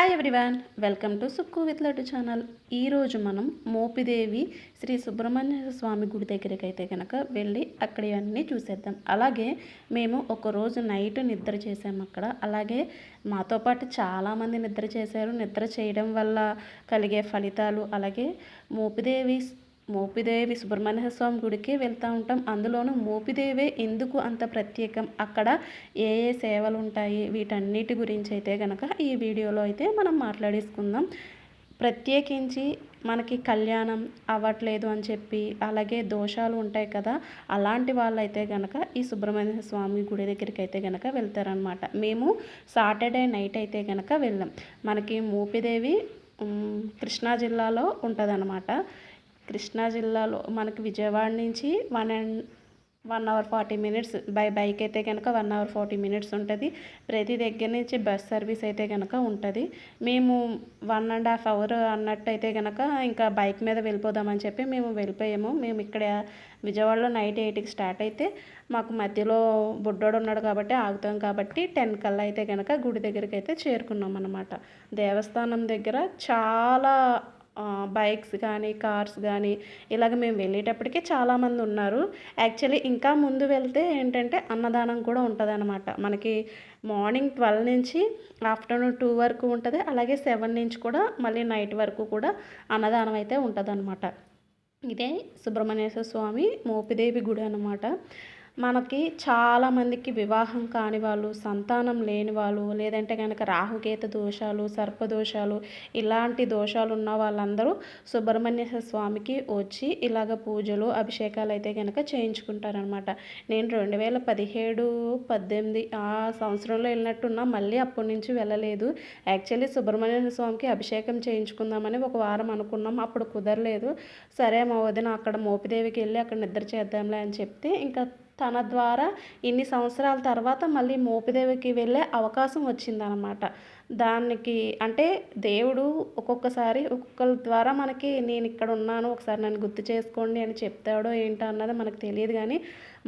Hi everyone welcome to Sukku with Laddu channel ఈరోజు మనం మోపిదేవి శ్రీ సుబ్రహ్మణ్య స్వామి గుడి దగ్గరికి అయితే కనుక వెళ్ళి అక్కడ ఇవన్నీ చూసేద్దాం. అలాగే మేము ఒక రోజు నైట్ నిద్ర చేసాము అక్కడ. అలాగే మాతో పాటు చాలామంది నిద్ర చేశారు. నిద్ర చేయడం వల్ల కలిగే ఫలితాలు అలాగే మోపిదేవి మోపిదేవి సుబ్రహ్మణ్య స్వామి గుడికి వెళ్తూ ఉంటాం. అందులోనూ మోపిదేవే ఎందుకు అంత ప్రత్యేకం? అక్కడ ఏ ఏ సేవలు ఉంటాయి వీటన్నిటి గురించి అయితే కనుక ఈ వీడియోలో అయితే మనం మాట్లాడేసుకుందాం. ప్రత్యేకించి మనకి కళ్యాణం అవ్వట్లేదు అని చెప్పి అలాగే దోషాలు ఉంటాయి కదా అలాంటి వాళ్ళైతే కనుక ఈ సుబ్రహ్మణ్య స్వామి గుడి దగ్గరికి అయితే కనుక వెళ్తారనమాట మేము సాటర్డే నైట్ అయితే కనుక వెళ్ళాం. మనకి మోపిదేవి కృష్ణా జిల్లాలో ఉంటుందన్నమాట. కృష్ణా జిల్లాలో మనకి విజయవాడ నుంచి one and one hour forty minutes by bike అయితే కనుక వన్ అవర్ ఫార్టీ మినిట్స్ ఉంటుంది. ప్రతి దగ్గర నుంచి బస్ సర్వీస్ అయితే కనుక ఉంటుంది. మేము వన్ అండ్ హాఫ్ అవర్ అన్నట్టు అయితే కనుక ఇంకా బైక్ మీద వెళ్ళిపోదామని చెప్పి మేము వెళ్ళిపోయాము. మేము ఇక్కడ విజయవాడలో నైట్ ఎయిట్కి స్టార్ట్ అయితే మాకు మధ్యలో బుడ్డోడు ఉన్నాడు కాబట్టి ఆగుతాం కాబట్టి టెన్ కల్లా అయితే కనుక గుడి దగ్గరికి అయితే చేరుకున్నాం అనమాట దేవస్థానం దగ్గర చాలా బైక్స్ కానీ కార్స్ కానీ ఇలాగ మేము వెళ్ళేటప్పటికి చాలామంది ఉన్నారు. యాక్చువల్లీ ఇంకా ముందు వెళ్తే ఏంటంటే అన్నదానం కూడా ఉంటుంది అనమాట మనకి మార్నింగ్ ట్వెల్వ్ నుంచి ఆఫ్టర్నూన్ టూ వరకు ఉంటుంది. అలాగే సెవెన్ నుంచి కూడా మళ్ళీ నైట్ వరకు కూడా అన్నదానం అయితే ఉంటుంది అనమాట ఇదే సుబ్రహ్మణ్యేశ్వర స్వామి మోపిదేవి గుడి అనమాట మనకి చాలామందికి వివాహం కాని వాళ్ళు సంతానం లేని వాళ్ళు లేదంటే కనుక రాహుకేత దోషాలు సర్పదోషాలు ఇలాంటి దోషాలు ఉన్న వాళ్ళందరూ సుబ్రహ్మణ్య స్వామికి వచ్చి ఇలాగ పూజలు అభిషేకాలు అయితే కనుక చేయించుకుంటారనమాట నేను రెండు వేల పదిహేడు పద్దెనిమిది ఆ సంవత్సరంలో వెళ్ళినట్టున్నా మళ్ళీ అప్పటి నుంచి వెళ్ళలేదు. యాక్చువల్లీ సుబ్రహ్మణ్య స్వామికి అభిషేకం చేయించుకుందామని ఒక వారం అనుకున్నాం అప్పుడు కుదరలేదు. సరే మా వదిన అక్కడ మోపిదేవికి వెళ్ళి అక్కడ నిద్ర చేద్దాంలే అని చెప్తే ఇంకా తన ద్వారా ఇన్ని సంవత్సరాల తర్వాత మళ్ళీ మోపిదేవికి వెళ్ళే అవకాశం వచ్చిందనమాట దానికి అంటే దేవుడు ఒక్కొక్కసారి ఒక్కొక్కరి ద్వారా మనకి నేను ఇక్కడ ఉన్నాను ఒకసారి నన్ను గుర్తు చేసుకోండి అని చెప్తాడో ఏంటో అన్నది మనకు తెలియదు కానీ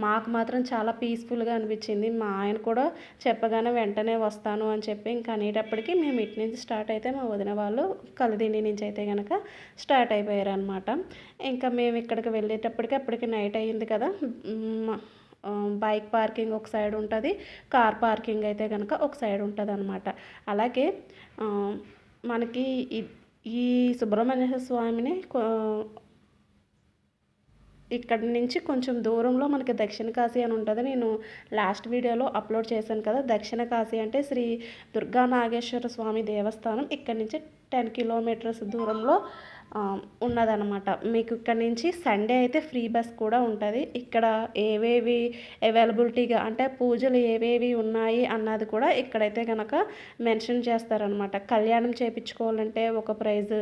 మాకు మాత్రం చాలా పీస్ఫుల్గా అనిపించింది. మా ఆయన కూడా చెప్పగానే వెంటనే వస్తాను అని చెప్పి ఇంకా అనేటప్పటికీ మేము ఇటు నుంచి స్టార్ట్ అయితే మా వదిన వాళ్ళు కలిదిండి నుంచి అయితే కనుక స్టార్ట్ అయిపోయారు అనమాట ఇంకా మేము ఇక్కడికి వెళ్ళేటప్పటికి అప్పటికి నైట్ అయ్యింది కదా. బైక్ పార్కింగ్ ఒక సైడ్ ఉంటుంది కార్ పార్కింగ్ అయితే కనుక ఒక సైడ్ ఉంటుంది అనమాట అలాగే మనకి ఈ సుబ్రహ్మణ్య స్వామిని ఇక్కడ నుంచి కొంచెం దూరంలో మనకి దక్షిణ కాశీ అని ఉంటుంది. నేను లాస్ట్ వీడియోలో అప్లోడ్ చేశాను కదా దక్షిణ కాశీ అంటే శ్రీ దుర్గా నాగేశ్వర స్వామి దేవస్థానం. ఇక్కడ నుంచి టెన్ కిలోమీటర్స్ దూరంలో ఉన్నదనమాట మీకు ఇక్కడ నుంచి సండే అయితే ఫ్రీ బస్ కూడా ఉంటుంది. ఇక్కడ ఏవేవి అవైలబిలిటీగా అంటే పూజలు ఏవేవి ఉన్నాయి అన్నది కూడా ఇక్కడైతే కనుక మెన్షన్ చేస్తారనమాట కళ్యాణం చేయించుకోవాలంటే ఒక ప్రైజ్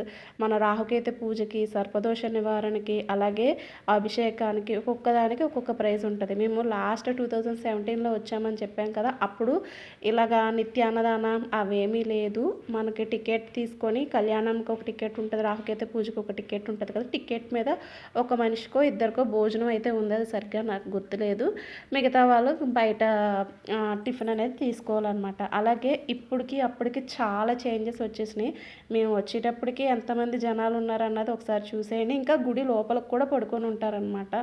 మన రాహుకేత పూజకి సర్పదోష నివారణకి అలాగే అభిషేకానికి ఒక్కొక్క దానికి ఒక్కొక్క ప్రైజ్ ఉంటుంది. మేము లాస్ట్ టూ థౌజండ్ సెవెంటీన్లో వచ్చామని చెప్పాం కదా అప్పుడు ఇలాగా నిత్యాన్నదానం అవేమీ లేదు. మనకి టికెట్ తీసుకొని కళ్యాణంకి ఒక టికెట్ ఉంటుంది రాహుకేత పూజ పూజకు ఒక టికెట్ ఉంటుంది కదా టికెట్ మీద ఒక మనిషికో ఇద్దరికో భోజనం అయితే ఉంది అది సరిగ్గా నాకు గుర్తులేదు. మిగతా వాళ్ళు బయట టిఫిన్ అనేది తీసుకోవాలన్నమాట. అలాగే ఇప్పటికి అప్పటికి చాలా చేంజెస్ వచ్చేసినాయి. మేము వచ్చేటప్పటికి ఎంతమంది జనాలు ఉన్నారన్నది ఒకసారి చూసేయండి. ఇంకా గుడి లోపలకు కూడా పడుకొని ఉంటారనమాట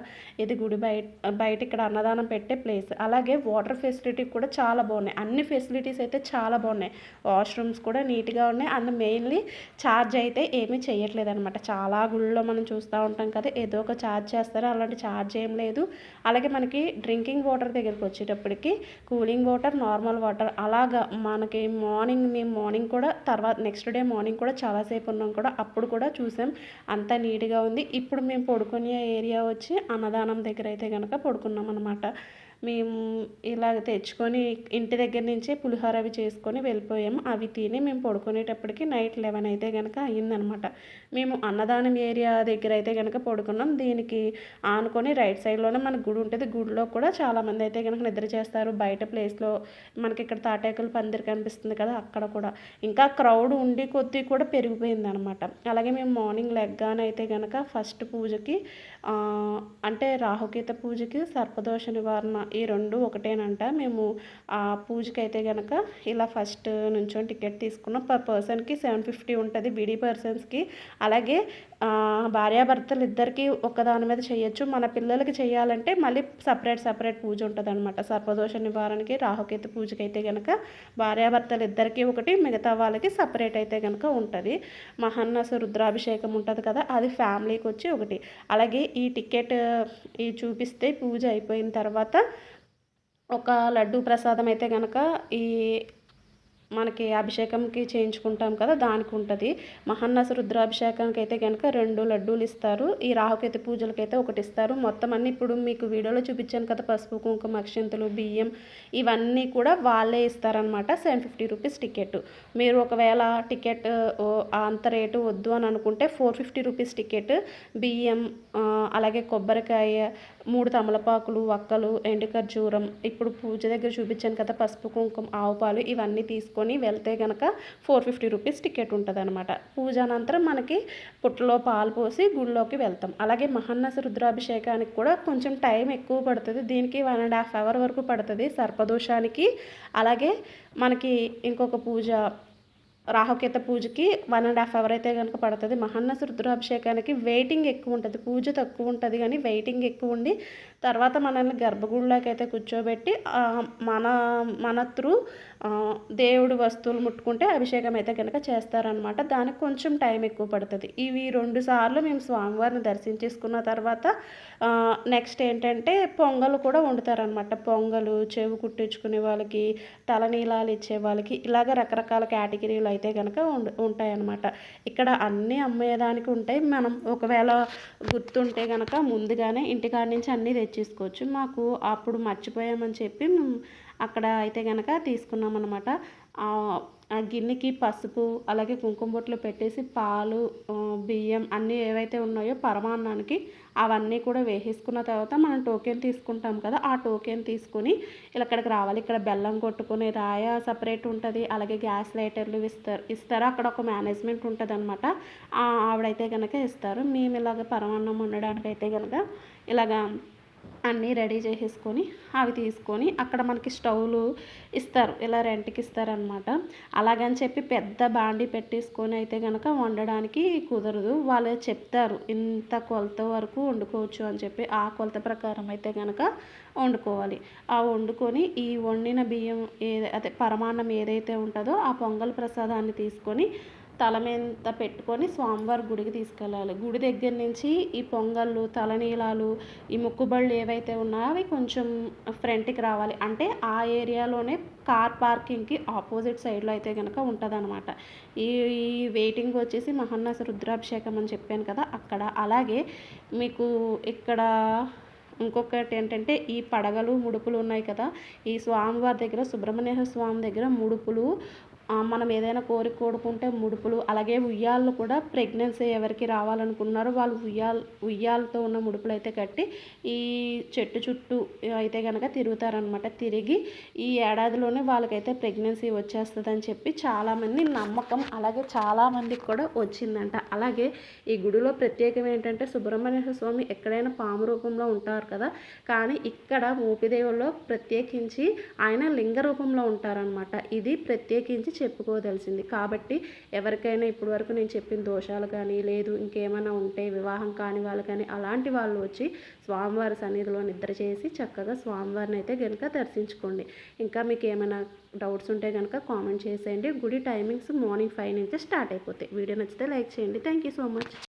ఇది గుడి బయట బయట ఇక్కడ అన్నదానం పెట్టే ప్లేస్. అలాగే వాటర్ ఫెసిలిటీ కూడా చాలా బాగున్నాయి. అన్ని ఫెసిలిటీస్ అయితే చాలా బాగున్నాయి. వాష్రూమ్స్ కూడా నీట్గా ఉన్నాయి. అండ్ మెయిన్లీ ఛార్జ్ అయితే ఏమీ చేయట్లేదు అనమాట చాలా గుళ్ళో మనం చూస్తూ ఉంటాం కదా ఏదో ఒక ఛార్జ్ చేస్తారు అలాంటి ఛార్జ్ ఏం లేదు. అలాగే మనకి డ్రింకింగ్ వాటర్ దగ్గరికి వచ్చేటప్పటికి కూలింగ్ వాటర్ నార్మల్ వాటర్ అలాగా మనకి మార్నింగ్ మేము మార్నింగ్ కూడా తర్వాత నెక్స్ట్ డే మార్నింగ్ కూడా చాలాసేపు ఉన్నాం కూడా అప్పుడు కూడా చూసాం. అంత నీట్గా ఉంది. ఇప్పుడు మేము పడుకునే ఏరియా వచ్చి అన్నదానం దగ్గర అయితే కనుక పడుకున్నాం అనమాట మేము ఇలాగ తెచ్చుకొని ఇంటి దగ్గర నుంచే పులిహోర అవి చేసుకొని వెళ్ళిపోయాము. అవి తిని మేము పడుకునేటప్పటికి నైట్ లెవెన్ అయితే కనుక అయ్యిందనమాట. మేము అన్నదానం ఏరియా దగ్గర అయితే కనుక పడుకున్నాం. దీనికి ఆనుకొని రైట్ సైడ్లోనే మన గుడి ఉంటుంది. గుడిలో కూడా చాలామంది అయితే కనుక నిద్ర చేస్తారు. బయట ప్లేస్లో మనకి ఇక్కడ తాటాకులు పందిరి కనిపిస్తుంది కదా అక్కడ కూడా. ఇంకా క్రౌడ్ ఉండి కొద్దీ కూడా పెరిగిపోయింది అనమాట అలాగే మేము మార్నింగ్ లెగ్గానే అయితే కనుక ఫస్ట్ పూజకి అంటే రాహుకేత పూజకి సర్పదోష నివారణ ఈ రెండు ఒకటేనంట. మేము ఆ పూజకి అయితే కనుక ఇలా ఫస్ట్ నుంచో టికెట్ తీసుకున్నాం. పర్ పర్సన్కి సెవెన్ ఫిఫ్టీ ఉంటుంది. బీడీ పర్సన్స్కి. అలాగే భార్యాభర్తలు ఇద్దరికి ఒకదాని మీద చేయొచ్చు. మన పిల్లలకి చేయాలంటే మళ్ళీ సపరేట్ సపరేట్ పూజ ఉంటుంది అనమాట సర్పదోష నివారణకి రాహుకేతు పూజకి అయితే కనుక భార్యాభర్తలు ఇద్దరికి ఒకటి మిగతా వాళ్ళకి సపరేట్ అయితే కనుక ఉంటుంది. మహన్నసు రుద్రాభిషేకం ఉంటుంది కదా అది ఫ్యామిలీకి వచ్చి ఒకటి. అలాగే ఈ టికెట్ ఈ చూపిస్తే పూజ అయిపోయిన తర్వాత ఒక లడ్డు ప్రసాదం అయితే కనుక ఈ మనకి అభిషేకంకి చేయించుకుంటాం కదా దానికి ఉంటుంది. మహన్నస రుద్రాభిషేకానికి అయితే కనుక రెండు లడ్డూలు ఇస్తారు. ఈ రాహుకేతు పూజలకి అయితే ఒకటి ఇస్తారు. మొత్తం అన్ని ఇప్పుడు మీకు వీడియోలో చూపించాను కదా పసుపు కుంకుమ అక్షింతలు బియ్యం ఇవన్నీ కూడా వాళ్ళే ఇస్తారనమాట సెవెన్ ఫిఫ్టీ రూపీస్ టికెట్. మీరు ఒకవేళ టికెట్ అంత రేటు వద్దు అని అనుకుంటే ఫోర్ ఫిఫ్టీ రూపీస్ టికెట్. బియ్యం అలాగే కొబ్బరికాయ మూడు తమలపాకులు వక్కలు ఎండు ఖర్జూరం. ఇప్పుడు పూజ దగ్గర చూపించాను కదా పసుపు కుంకుమ ఆవు పాలు ఇవన్నీ తీసుకొని వెళ్తే కనుక ఫోర్ ఫిఫ్టీ రూపీస్ టికెట్ ఉంటుంది అనమాట పూజ అనంతరం మనకి పుట్టలో పాలు పోసి గుళ్ళోకి వెళ్తాం. అలాగే మహన్నస రుద్రాభిషేకానికి కూడా కొంచెం టైం ఎక్కువ పడుతుంది. దీనికి వన్ అండ్ హాఫ్ అవర్ వరకు పడుతుంది సర్పదోషానికి. అలాగే మనకి ఇంకొక పూజ రాహుకేత పూజకి వన్ అండ్ హాఫ్ అవర్ అయితే కనుక పడుతుంది. మహన్నస రుద్రాభిషేకానికి వెయిటింగ్ ఎక్కువ ఉంటుంది. పూజ తక్కువ ఉంటుంది కానీ వెయిటింగ్ ఎక్కువ ఉండి తర్వాత మనల్ని గర్భగుడిలోకి అయితే కూర్చోబెట్టి మన మన త్రూ దేవుడు వస్తువులు ముట్టుకుంటే అభిషేకం అయితే కనుక చేస్తారనమాట దానికి కొంచెం టైం ఎక్కువ పడుతుంది. ఇవి రెండు సార్లు మేము స్వామివారిని దర్శించేసుకున్న తర్వాత నెక్స్ట్ ఏంటంటే పొంగలు కూడా వండుతారనమాట పొంగలు చెవు కుట్టించుకునే వాళ్ళకి తలనీలాలు ఇచ్చే వాళ్ళకి ఇలాగ రకరకాల కేటగిరీలు అయితే కనుక ఉంటాయన్నమాట. ఇక్కడ అన్నీ అమ్మేదానికి ఉంటాయి. మనం ఒకవేళ గుర్తుంటే కనుక ముందుగానే ఇంటికాడ నుంచి అన్నీ తెచ్చేసుకోవచ్చు. మాకు అప్పుడు మర్చిపోయామని చెప్పి అక్కడ అయితే కనుక తీసుకున్నాం అనమాట ఆ గిన్నెకి పసుపు అలాగే కుంకుమ బొట్లు పెట్టేసి పాలు బియ్యం అన్నీ ఏవైతే ఉన్నాయో పరమాన్నానికి అవన్నీ కూడా వేసేసుకున్న తర్వాత మనం టోకెన్ తీసుకుంటాం కదా ఆ టోకెన్ తీసుకుని ఇలా ఇక్కడికి రావాలి. ఇక్కడ బెల్లం కొట్టుకుని రాయ సపరేట్ ఉంటుంది అలాగే గ్యాస్ లైటర్లు ఇస్తారు ఇస్తారు. అక్కడ ఒక మేనేజ్మెంట్ ఉంటుంది అనమాట ఆవిడైతే కనుక ఇస్తారు. మేము ఇలాగ పరమాన్నం ఉండడానికి అయితే కనుక ఇలాగా అన్నీ రెడీ చేసేసుకొని అవి తీసుకొని అక్కడ మనకి స్టవ్లు ఇస్తారు. ఇలా రెంట్కి ఇస్తారనమాట అలాగని చెప్పి పెద్ద బాండి పెట్టేసుకొని అయితే కనుక వండడానికి కుదరదు. వాళ్ళు చెప్తారు ఇంత కొలత వరకు వండుకోవచ్చు అని చెప్పి ఆ కొలత ప్రకారం అయితే కనుక వండుకోవాలి. ఆ వండుకొని ఈ వండిన బియ్యం ఏ అదే పరమాన్నం ఏదైతే ఉంటుందో ఆ పొంగల్ ప్రసాదాన్ని తీసుకొని తల మీద పెట్టుకొని స్వామివారి గుడికి తీసుకెళ్ళాలి. గుడి దగ్గర నుంచి ఈ పొంగళ్ళు తలనీలాలు ఈ ముక్కుబళ్ళు ఏవైతే ఉన్నాయో అవి కొంచెం ఫ్రంట్కి రావాలి. అంటే ఆ ఏరియాలోనే కార్ పార్కింగ్కి ఆపోజిట్ సైడ్లో అయితే కనుక ఉంటుందన్నమాట. ఈ వెయిటింగ్ వచ్చేసి మహన్నాస రుద్రాభిషేకం అని చెప్పాను కదా అక్కడ. అలాగే మీకు ఇక్కడ ఇంకొకటి ఏంటంటే ఈ పడగలు ముడుపులు ఉన్నాయి కదా ఈ స్వామివారి దగ్గర సుబ్రహ్మణ్య స్వామి దగ్గర ముడుపులు మనం ఏదైనా కోరిక కోరుకుంటే ముడుపులు అలాగే ఉయ్యాళ్ళు కూడా ప్రెగ్నెన్సీ ఎవరికి రావాలనుకున్నారో వాళ్ళు ఉయ్యాల ఉయ్యాలతో ఉన్న ముడుపులు అయితే కట్టి ఈ చెట్టు చుట్టూ అయితే కనుక తిరుగుతారనమాట తిరిగి ఈ ఏడాదిలోనే వాళ్ళకైతే ప్రెగ్నెన్సీ వచ్చేస్తుందని చెప్పి చాలామంది నమ్మకం అలాగే చాలామందికి కూడా వచ్చిందంట. అలాగే ఈ గుడిలో ప్రత్యేకం ఏంటంటే సుబ్రహ్మణ్య స్వామి ఎక్కడైనా పాము రూపంలో ఉంటారు కదా కానీ ఇక్కడ మోపిదేవుల్లో ప్రత్యేకించి ఆయన లింగ రూపంలో ఉంటారనమాట ఇది ప్రత్యేకించి చెప్పుకోదలిసింది. కాబట్టి ఎవరికైనా ఇప్పటి వరకు నేను చెప్పిన దోషాలు కానీ లేదు ఇంకేమైనా ఉంటే వివాహం కాని వాళ్ళు కానీ అలాంటి వాళ్ళు వచ్చి స్వామివారి సన్నిధిలో నిద్ర చేసి చక్కగా స్వామివారిని అయితే కనుక దర్శించుకోండి. ఇంకా మీకు ఏమైనా డౌట్స్ ఉంటే కనుక కామెంట్ చేసేయండి. గుడి టైమింగ్స్ మార్నింగ్ ఫైవ్ నుంచి స్టార్ట్ అయిపోతాయి. వీడియో నచ్చితే లైక్ చేయండి. Thank you so much.